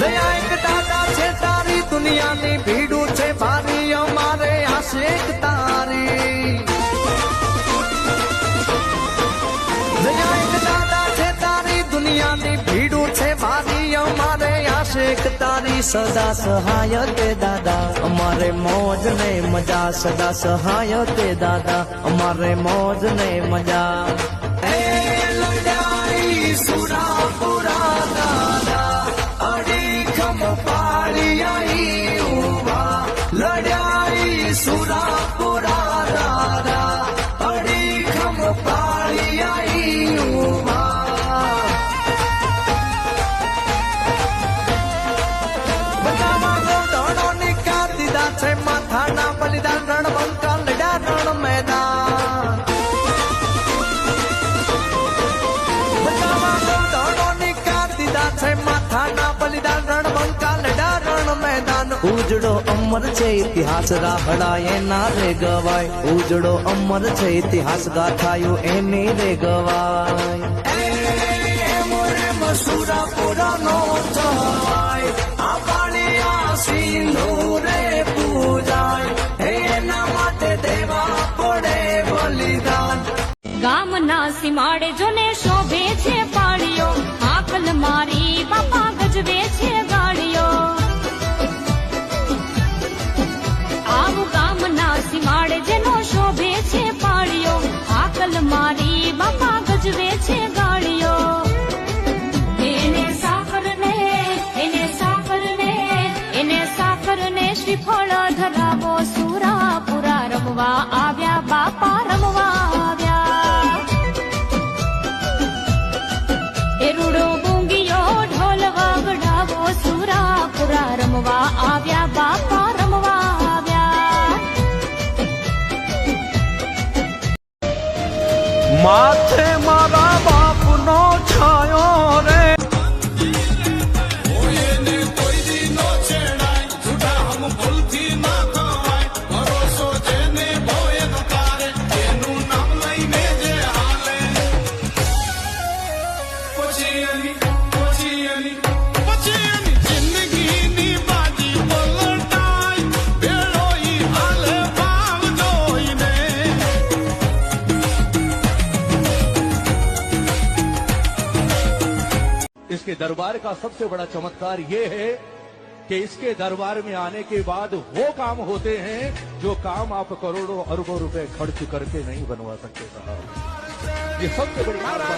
દયા એક દુનિયાની ભીડું છે ભારી અમારે આશેક તારી. દયા એક છે દુનિયાની ભીડું છે ભારી અમારે આશેક તારી. સદા સહાય તે દાદા, અમારે મોજ ને મજા. સદા સહાય તે દાદા, અમારે મોજ ને મજા. સુરાપુરા ઉજળો અમર છે ઇતિહાસ રાહડાય એના રે ગવાય. ઉજડો અમર છે ઇતિહાસ ગાથાયો એની રે ગવાય. પડે બલિદાન ગામના સીમાડે જોને શોભે છે શ્રીફળ ધરાવો સુરાપુરા રમવા આવ્યા, બાપા રમવા આવ્યા. એ રૂડો બુંગીયો ઢોલ વગડાવો સુરાપુરા રમવા આવ્યા, બાપા રમવા આવ્યા. માથે મારા इसके दरबार का सबसे बड़ा चमत्कार ये है कि इसके दरबार में आने के बाद वो काम होते हैं जो काम आप करोड़ों अरबों रुपए खर्च करके नहीं बनवा सकते साहब ये सबसे बड़ी बात है।